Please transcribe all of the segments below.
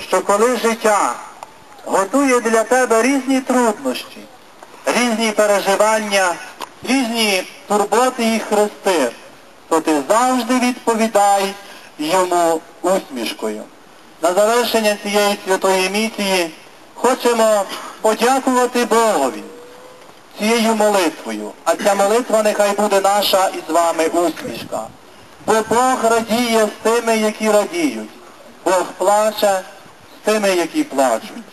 що коли життя готує для тебе різні труднощі, різні переживання, різні турботи і хрести, то ти завжди відповідай йому усмішкою. На завершення цієї святої місії хочемо подякувати Богові цією молитвою. А ця молитва нехай буде наша і з вами усмішка. Бо Бог радіє з тими, які радіють. Бог плаче тими, які плачуть.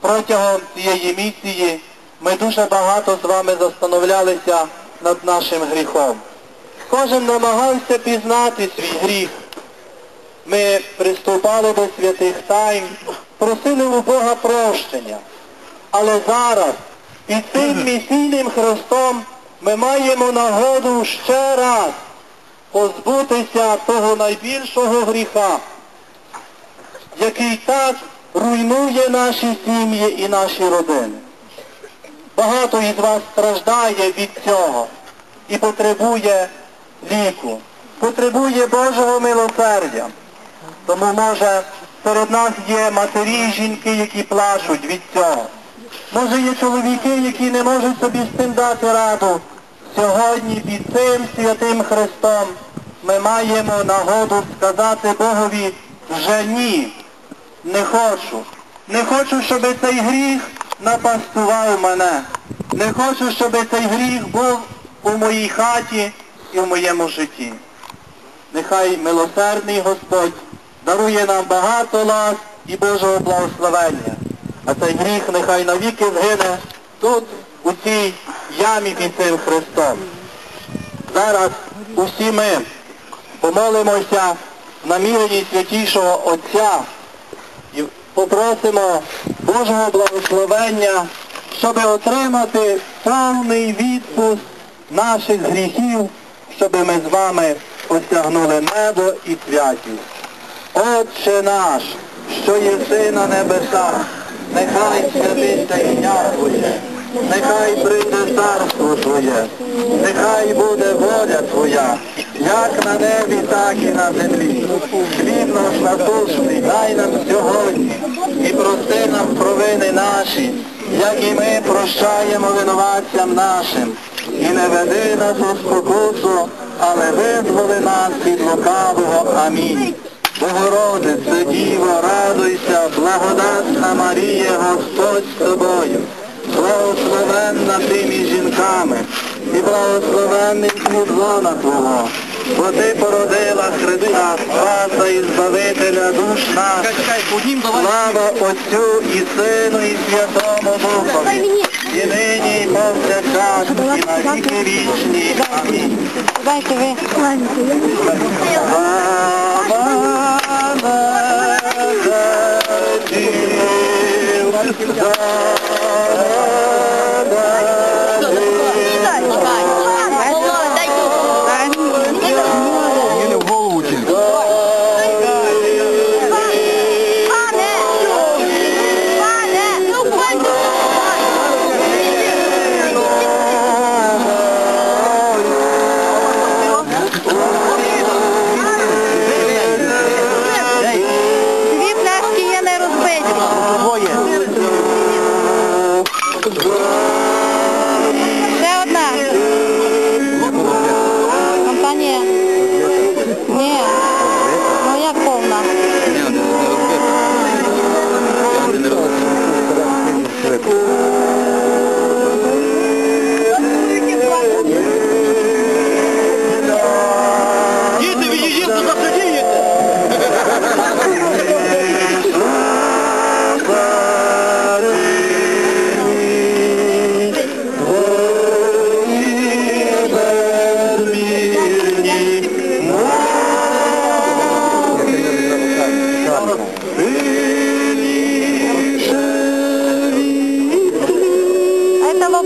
Протягом цієї місії ми дуже багато з вами застановлялися над нашим гріхом. Кожен намагався пізнати свій гріх. Ми приступали до святих тайн, просили у Бога прощення. Але зараз під цим місійним хрестом ми маємо нагоду ще раз позбутися того найбільшого гріха, який так руйнує наші сім'ї і наші родини. Багато із вас страждає від цього і потребує ліку, потребує Божого милосердя. Тому, може, серед нас є матері і жінки, які плачуть від цього. Може, є чоловіки, які не можуть собі з цим дати раду. Сьогодні під цим святим Христом ми маємо нагоду сказати Богові вже ні, не хочу. Не хочу, щоб цей гріх напастував мене. Не хочу, щоб цей гріх був у моїй хаті і в моєму житті. Нехай милосердний Господь дарує нам багато лас і Божого благословення. А цей гріх нехай навіки згине тут, у цій ямі під цим Христом. Зараз усі ми помолимося в наміренні святішого Отця попросимо Божого благословення, щоб отримати повний відпуск наших гріхів, щоб ми з вами осягнули небо і святість. Отче наш, що єси на небесах, нехай святиться ім'я Твоє, нехай прийде царство Твоє, нехай буде воля Твоя, як на небі, так і на землі. Хліб наш насущний, дай нам провини наші, як і ми прощаємо винуватцям нашим. І не веди нас у спокусу, але визволи нас від лукавого. Амінь. Богородице, Діво, радуйся, благодатна Марія, Господь з тобою, благословенна ти між жінками, і благословенний плід лона Твого, бо ти породила Христа, Спаса і Збавителя душ наших. Слава Отцю і Сину, і Святому Духові, і нині, і повсякчас, і на віки вічні. Амінь. Дайте ви. Їли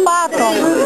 pato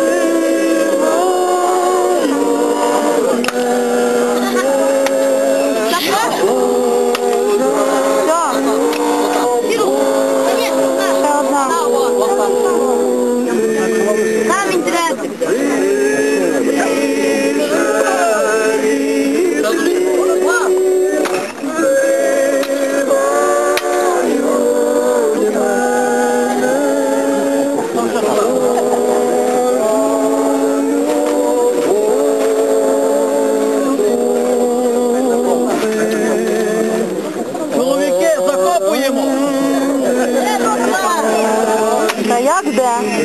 Хрест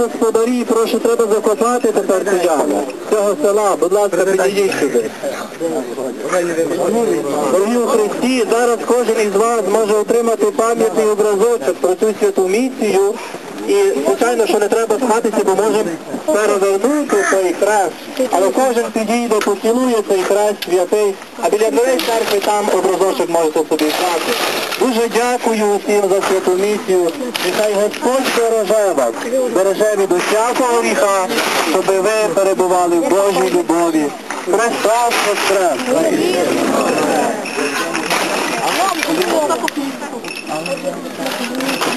господарі, прошу, треба закопати тепер яму. Цього села, будь ласка, підійдіть сюди. Дорогі у Христі, зараз кожен із вас може отримати пам'ятний образочок про цю святу місію. І, звичайно, що не треба схатися, бо можемо перевернути цей хрест. Але кожен підійде, поцілує цей хрест святий, а біля дверей церкви там образочок можете собі взяти. Дуже дякую усім за святу місію. Нехай Господь береже вас, береже від усякого гріха, щоб ви перебували в Божій любові. Христос Воскрес!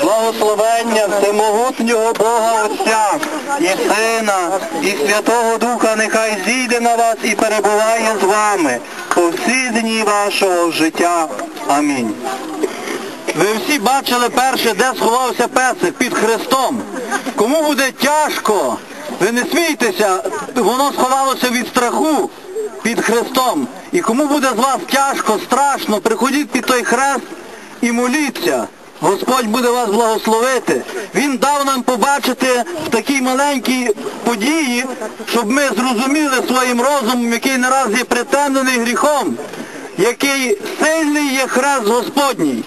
Благословення всемогутнього Бога Отця і Сина, і Святого Духа нехай зійде на вас і перебуває з вами по всі дні вашого життя. Амінь. Ви всі бачили перше, де сховався песик під Христом. Кому буде тяжко, ви не смійтеся, воно сховалося від страху під Христом. І кому буде з вас тяжко, страшно, приходіть під той хрест і моліться. Господь буде вас благословити. Він дав нам побачити в такій маленькій події, щоб ми зрозуміли своїм розумом, який наразі притемнений гріхом, який сильний є хрест Господній.